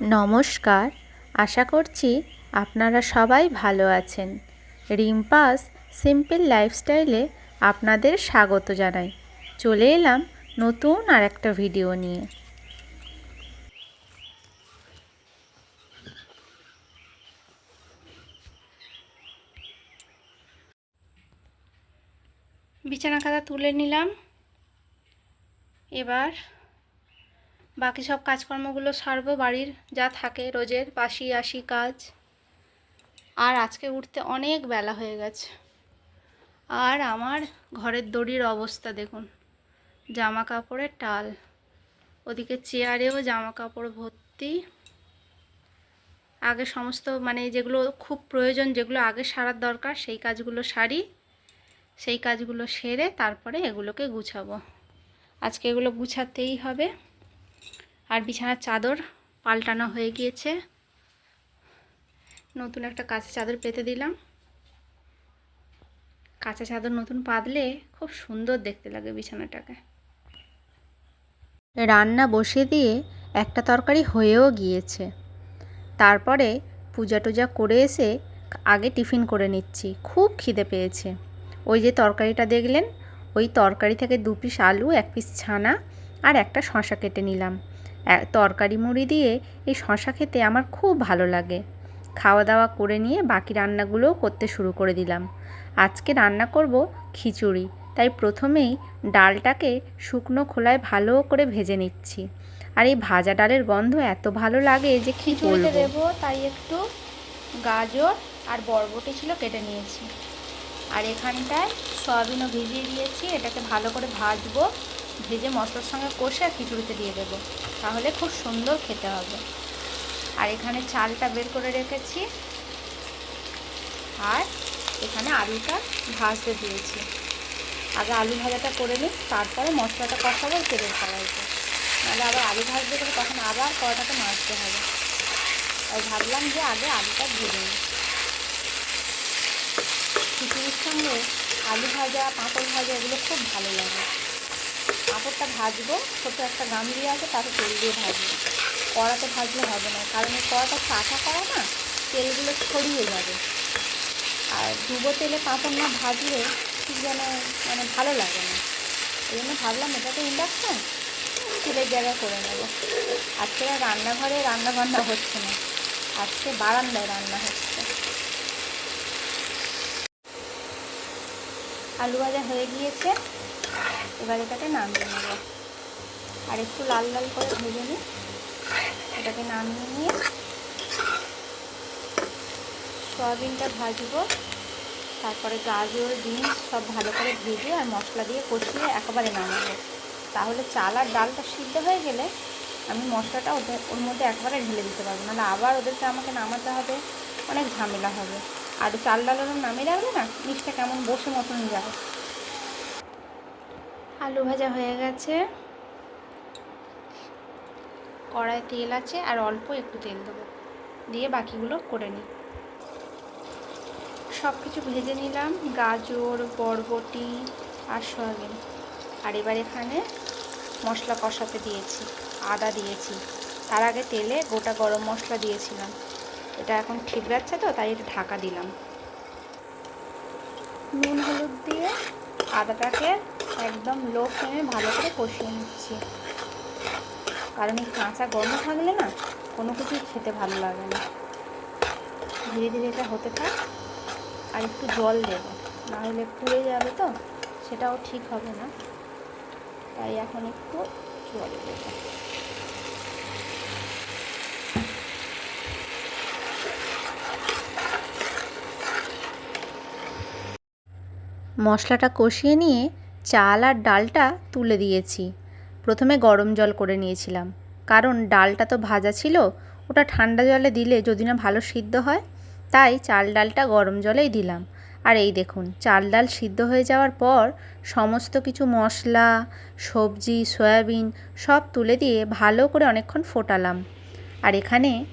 নমস্কার। আশা করছি আপনারা সবাই ভালো আছেন। রিম্পাস সিম্পল লাইফস্টাইলে আপনাদের স্বাগত জানাই। চলে এলাম নতুন আর একটা ভিডিও নিয়ে। বিছানা খাতা তুলে নিলাম। এবার বাকি সব কাজকর্মগুলো সারবো বাড়ির, যা থাকে রোজের পাশি আসি, কাজ। আর আজকে উঠতে অনেক বেলা হয়ে গেছে। আর আমার ঘরের দড়ির অবস্থা দেখুন জামা কাপড়ের টাল। ওদিকে চেয়ারেও জামা কাপড় ভর্তি। আগে সমস্ত মানে যেগুলো খুব প্রয়োজন, যেগুলো আগে সারার দরকার, সেই কাজগুলো সারি। সেই কাজগুলো সেরে তারপরে এগুলোকে গুছাবো। আজকে এগুলো গুছাতেই হবে। আর বিছানার চাদর পাল্টানো হয়ে গিয়েছে। নতুন একটা কাঁচা চাদর পেতে দিলাম। কাঁচা চাদর নতুন পাতলে খুব সুন্দর দেখতে লাগে বিছানাটাকে। রান্না বসিয়ে দিয়ে একটা তরকারি হয়েও গিয়েছে। তারপরে পূজা টুজা করে এসে আগে টিফিন করে নিচ্ছি। খুব খিদে পেয়েছে। ওই যে তরকারিটা দেখলেন, ওই তরকারি থেকে দু পিস আলু, এক পিস ছানা আর একটা শশা কেটে নিলাম। তরকারি মুড়ি দিয়ে এই শশা খেতে আমার খুব ভালো লাগে। খাওয়া দাওয়া করে নিয়ে বাকি রান্নাগুলোও করতে শুরু করে দিলাম। আজকে রান্না করব খিচুড়ি তাই প্রথমেই ডালটাকে শুকনো খোলায় ভালো করে ভেজে নিচ্ছি। আর এই ভাজা ডালের গন্ধ এত ভালো লাগে যে খিচুড়িতে দেবো তাই একটু গাজর আর বরবটি ছিল কেটে নিয়েছি। আর এখানটায় সয়াবিনও ভিজিয়ে দিয়েছি এটাকে ভালো করে ভাজবো। ভেজে মশলার সঙ্গে কষে আর খিচুড়িতে দিয়ে দেবো। তাহলে খুব সুন্দর খেতে হবে। আর এখানে চালটা বের করে রেখেছি। আর এখানে আলুটা ভাজতে দিয়েছি। আগে আলু ভাজাটা করে নিই, তারপরে মশলাটা কষাবো তেলের কড়াইতে নাহলে আবার আলু ভাজতে গেলে তখন আবার কড়াটাকে মারতে হবে। তাই ভাবলাম যে আগে আলুটা ভেজে নিই। খিচুড়ির সঙ্গে আলু ভাজা, পাঁপড় ভাজা এগুলো খুব ভালো লাগে। পাঁপড়টা ভাজবো, ছোটো একটা গামলি আছে, তাতে তেল দিয়ে ভাজবো। কড়াতে ভাজলে হবে না, কারণ এই কড়াটা চাটা করা না, তেলগুলো ছড়িয়ে যাবে। আর ডুবো তেলে পাঁপড় না ভাজলে ঠিক যেন মানে ভালো লাগে না। এই জন্য ভাবলাম এটা তো ইন্ডাকশান তেলের জায়গায় করে নেব। আজকে রান্নাঘরে রান্না বান্না হচ্ছে না, আজকে বারান্দায় রান্না হচ্ছে। আলু ভাজা হয়ে গিয়েছে এবার নামিয়ে নেব। আর একটু লাল লাল করে ভেজে নিই। এটাকে নামিয়ে নিয়ে সয়াবিনটা ভাজবো। তারপরে গাজর, বিনস সব ভালো করে ভেজে আর মশলা দিয়ে কষিয়ে একেবারে নামাবো। তাহলে চাল আর ডালটা সিদ্ধ হয়ে গেলে আমি মশলাটা ওদের ওর মধ্যে একবারে ঢেলে দিতে পারব। নাহলে আবার ওদেরকে আমাকে নামাতে হবে, অনেক ঝামেলা হবে। আর চাল ডাল নামিয়ে রাখলে না জিনিসটা কেমন বসে মতন যায়। আলু ভাজা হয়ে গেছে। কড়াই তেল আছে আর অল্প একটু তেল দেবো। দিয়ে বাকিগুলো করে নিই। সব কিছু ভেজে নিলাম, গাজর, বরবটি আর সয়াবিন। আর এবার এখানে মশলা কষাতে দিয়েছি, আদা দিয়েছি। তার আগে তেলে গোটা গরম মশলা দিয়েছিলাম। এটা এখন ঠিক যাচ্ছে তো, তাই এটা ঢাকা দিলাম। নুন, হলুদ দিয়ে আদাটাকে একদম লো ফ্লেমে ভালো করে কষিয়ে নিচ্ছি। কারণ এই কাঁচা গরম থাকলে না কোনো কিছুই খেতে ভালো লাগে না। ধীরে ধীরে এটা হতে থাক আর একটু জল দেবো। নাহলে পুড়ে যাবে তো, সেটাও ঠিক হবে না। তাই এখন একটু জল দেবো। মশলাটা কষিয়ে নিয়ে চাল আর ডালটা তুলে দিয়েছি। প্রথমে গরম জল করে নিয়েছিলাম। কারণ ডালটা তো ভাজা ছিল, ওটা ঠান্ডা জলে দিলে যদি না ভালো সিদ্ধ হয়, তাই চাল ডালটা গরম জলেই দিলাম। আর এই দেখুন, চাল ডাল সিদ্ধ হয়ে যাওয়ার পর সমস্ত কিছু মশলা, সবজি, সয়াবিন সব তুলে দিয়ে ভালো করে অনেকক্ষণ ফোটালাম। আর এখানে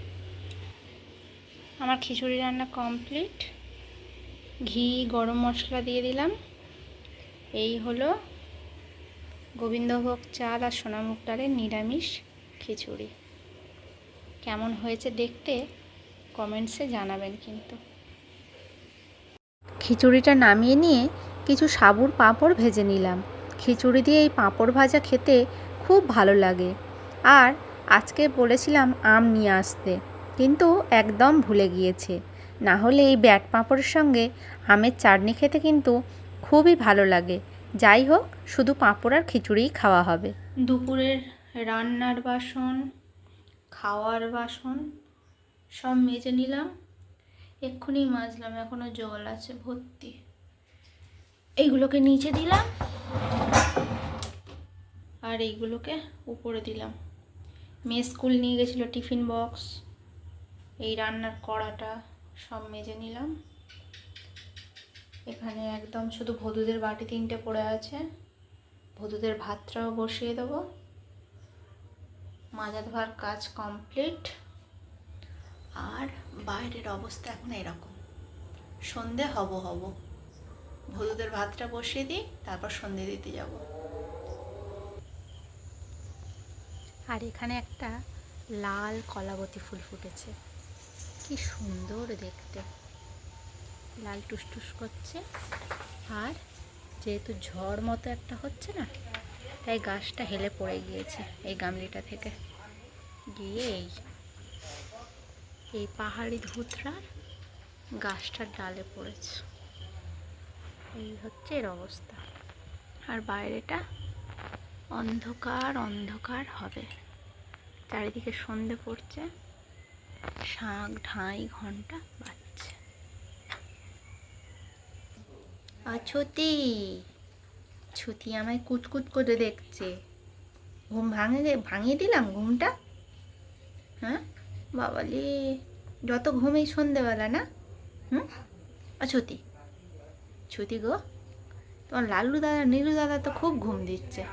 আমার খিচুড়ি রান্না কমপ্লিট। ঘি, গরম মশলা দিয়ে দিলাম। এই হলো গোবিন্দভোগ চাল আর সোনামুখ ডালের নিরামিষ খিচুড়ি। কেমন হয়েছে দেখতে কমেন্টসে জানাবেন কিন্তু। খিচুড়িটা নামিয়ে নিয়ে কিছু সাবুর পাঁপড় ভেজে নিলাম। খিচুড়ি দিয়ে এই পাঁপড় ভাজা খেতে খুব ভালো লাগে। আর আজকে বলেছিলাম আম নিয়ে আসতে, কিন্তু একদম ভুলে গিয়েছে। না হলে এই ব্যাট পাঁপড়ের সঙ্গে আমের চাটনি খেতে কিন্তু খুবই ভালো লাগে। যাই হোক, শুধু পাঁপড় আর খিচুড়িই খাওয়া হবে। দুপুরের রান্নার বাসন, খাওয়ার বাসন, সব মেজে নিলাম। এক্ষুনি মাজলাম, এখনও জল আছে, ভর্তি। এইগুলোকে নিচে দিলাম আর এইগুলোকে উপরে দিলাম। মেয়ে স্কুল নিয়ে গেছিল টিফিন বক্স। এই রান্নার কড়াটা। সব মেজে নিলাম। এখানে একদম শুধু ভদুদের বাটি তিনটে পড়ে আছে। ভদুদের ভাতটাও বসিয়ে দেবো। মাজা ধোয়ার কাজ কমপ্লিট। আর বাইরের অবস্থা এখন এরকম। সন্ধে হব হব। ভদুদের ভাতটা বসিয়ে দিই, তারপর সন্ধে দিতে যাব। আর এখানে একটা লাল কলাবতী ফুল ফুটেছে। কি সুন্দর দেখতে। লাল টুসটুস করছে। আর যেহেতু ঝড় মতো একটা হচ্ছে না, তাই গাছটা হেলে পড়ে গিয়েছে এই গামলিটা থেকে। গিয়ে এই এই পাহাড়ি ধুতরার গাছটার ডালে পড়েছে। এই হচ্ছে এর অবস্থা। আর বাইরেটা অন্ধকার অন্ধকার হবে। চারিদিকে সন্ধে পড়ছে। শাঁখ ঢাই, ঘণ্টা বাজছে আছতি ছুতি। আমায় কুতকুত করে দেখছে। ঘুম ভাঙে ভাঙিয়ে দিলাম ঘুমটা? হ্যাঁ? বাবালি, যত ঘুমেই সন্ধেবেলা, না? হুম? অছতি ছুতি। গো, তোমার লালু দাদা, নীলু দাদা তো খুব ঘুম দিচ্ছে।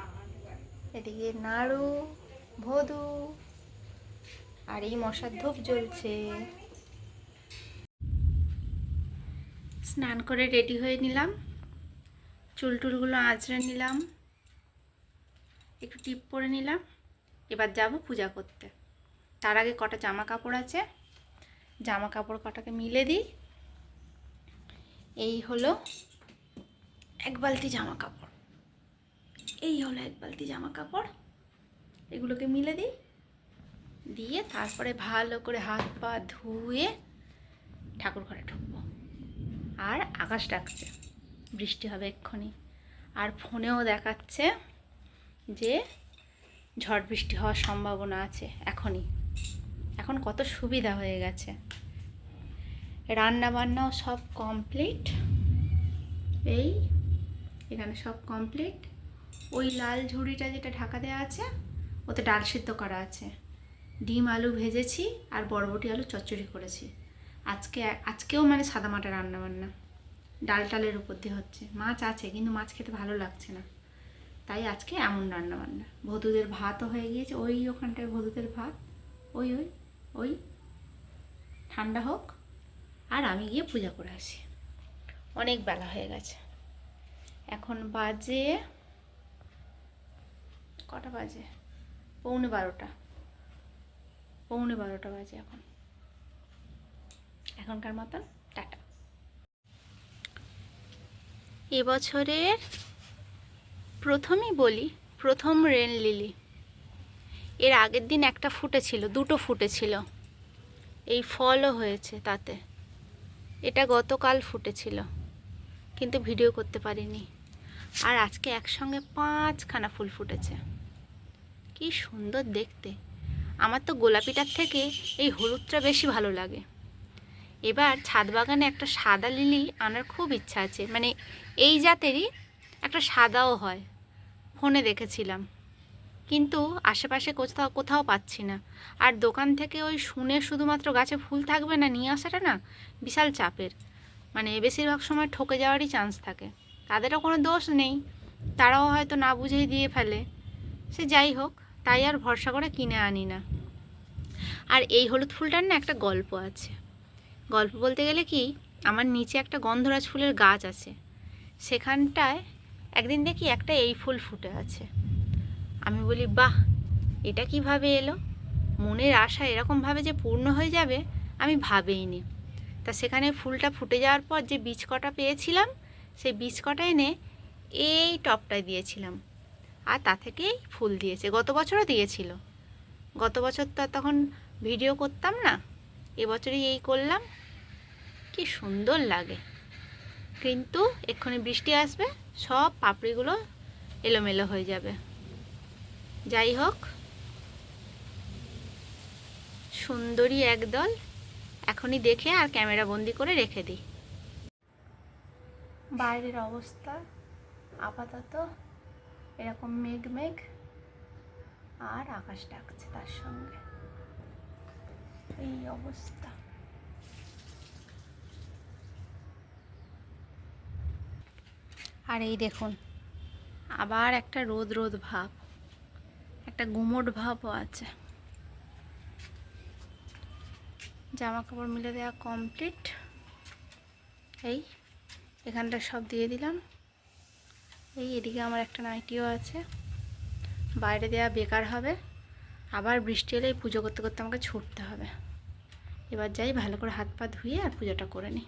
এদিকে নাড়ু, ভদু আর এই মশার ধূপ জ্বলছে। স্নান করে রেডি হয়ে নিলাম। চুল টুলগুলো আঁচড়ে নিলাম। একটু টিপ পরে নিলাম। এবার যাব পূজা করতে। তার আগে কটা জামা কাপড় আছে। জামা কাপড় কটাকে মিলে দিই। এই হলো এক বালতি জামা কাপড়। এই হলো এক বালতি জামা কাপড়। এগুলোকে মিলে দিই। দিয়ে তারপরে ভালো করে হাত পা ধুয়ে ঠাকুর ঘরে ঢুকবো। আর আকাশ ডাকছে। বৃষ্টি হবে এক্ষুনি। আর ফোনেও দেখাচ্ছে যে ঝড় বৃষ্টি হওয়ার সম্ভাবনা আছে এখনই। এখন কত সুবিধা হয়ে গেছে। রান্না বান্নাও সব কমপ্লিট। এই, এখানে সব কমপ্লিট। ওই লাল ঝুড়িটা যেটা ঢাকা দেওয়া আছে, ওতে ডাল সিদ্ধ করা আছে। ডিম আলু ভেজেছি আর বরবটি আলু চচ্চড়ি করেছি। আজকে, আজকেও মানে সাদা মাটা রান্না বান্না ডাল টালের উপর দিয়ে হচ্ছে। মাছ আছে, কিন্তু মাছ খেতে ভালো লাগছে না। তাই আজকে এমন রান্না বান্না ভদুদের ভাতও হয়ে গিয়েছে। ওই ওখানটায় ভদুদের ভাত। ওই ওই ওই। ঠান্ডা হোক। আর আমি গিয়ে পূজা করে আসি। অনেক বেলা হয়ে গেছে। এখন বাজে কটা বাজে? পৌনে বারোটা। পৌনে বারোটা বাজে এখন। এখনকার মতন টাটা। এবছরের প্রথমই বলি, প্রথম রেন লিলি। এর আগের দিন একটা ফুটেছিল, দুটো ফুটেছিল। এই ফলও হয়েছে তাতে। এটা গতকাল ফুটেছিল, কিন্তু ভিডিও করতে পারিনি। আর আজকে একসঙ্গে পাঁচখানা ফুল ফুটেছে। কি সুন্দর দেখতে। আমার তো গোলাপিটার থেকে এই হলুদটা বেশি ভালো লাগে। এবার ছাদ বাগানে একটা সাদা লিলি আনার খুব ইচ্ছা আছে। মানে এই জাতেরই একটা সাদাও হয়। ফোনে দেখেছিলাম। কিন্তু আশেপাশে কোথাও কোথাও পাচ্ছি না। আর দোকান থেকে ওই শুনে শুধুমাত্র গাছে ফুল থাকবে না, নিয়ে আসাটা না বিশাল চাপের। মানে বেশিরভাগ সময় ঠকে যাওয়ারই চান্স থাকে। তাদেরও কোনো দোষ নেই। তারাও হয়তো না বুঝেই দিয়ে ফেলে। সে যাই হোক তাই আর ভরসা করে কিনে আনি না। আর এই হলুদ ফুলটার না একটা গল্প আছে। গল্প বলতে গেলে কি, আমার নিচে একটা গন্ধরাজ ফুলের গাছ আছে। সেখানটায় একদিন দেখি একটা এই ফুল ফুটে আছে। আমি বলি, বাহ, এটা কীভাবে এলো? মনের আশা এরকমভাবে যে পূর্ণ হয়ে যাবে, আমি ভাবেইনি। তা সেখানে ফুলটা ফুটে যাওয়ার পর যে বীজ কটা পেয়েছিলাম, সেই বীজ কটা এনে এই টপটায় দিয়েছিলাম। আর তা থেকেই ফুল দিয়েছে। গত বছরও দিয়েছিল। গত বছর তো তখন ভিডিও করতাম না। এবছরই এই করলাম। কি সুন্দর লাগে। কিন্তু এক্ষুনি বৃষ্টি আসবে, সব পাপড়িগুলো এলোমেলো হয়ে যাবে। যাই হোক। সুন্দরী একদল। এখনই দেখে আর ক্যামেরা বন্দি করে রেখে দিই। বাইরের অবস্থা আপাতত এরকম মেঘ মেঘ আর আকাশ ডাকছে তার সঙ্গে। এই অবস্থা। আর এই দেখুন, আবার একটা রোদ রোদ ভাব, একটা গুমোট ভাবও আছে। জামা কাপড় মিলে দেওয়া কমপ্লিট এই, এখানটা সব দিয়ে দিলাম। এই এদিকে আমার একটা নাইটিও আছে। বাইরে দেওয়া বেকার হবে। আবার বৃষ্টি এলে পুজো করতে করতে আমাকে ছুটতে হবে। এবার যাই ভালো করে হাত পা ধুয়ে আর পুজোটা করে নিই।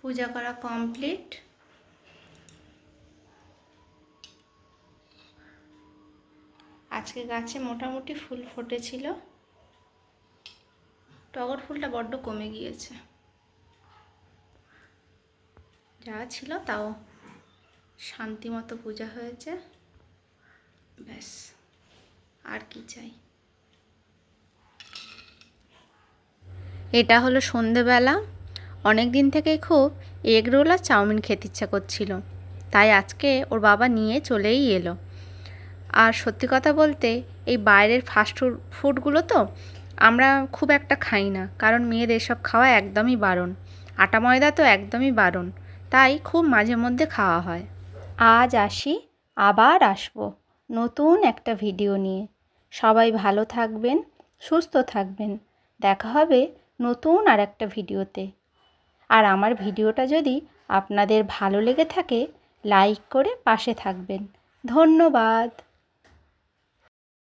পূজা করা কমপ্লিট। আজকে গাছে মোটামুটি ফুল ফুটেছিল। টগর ফুলটা বড্ড কমে গিয়েছে। যা ছিল তাও শান্তি মতো পূজা হয়েছে। ব্যাস, আর কি চাই। এটা হলো সন্ধেবেলা। অনেক দিন থেকেই খুব এগ রোল আর চাউমিন খেতে ইচ্ছা করছিল। তাই আজকে ওর বাবা নিয়ে চলেই এলো। আর সত্যি কথা বলতে, এই বাইরের ফাস্ট ফুডগুলো তো আমরা খুব একটা খাই না। কারণ মেয়ের এসব খাওয়া একদমই বারণ। আটা ময়দা তো একদমই বারণ। তাই খুব মাঝে মধ্যে খাওয়া হয়। আজ আসি, আবার আসব নতুন একটা ভিডিও নিয়ে। সবাই ভালো থাকবেন, সুস্থ থাকবেন। দেখা হবে নতুন আর একটা ভিডিওতে। আর আমার ভিডিওটা যদি আপনাদের ভালো লেগে থাকে, লাইক করে পাশে থাকবেন। ধন্যবাদ।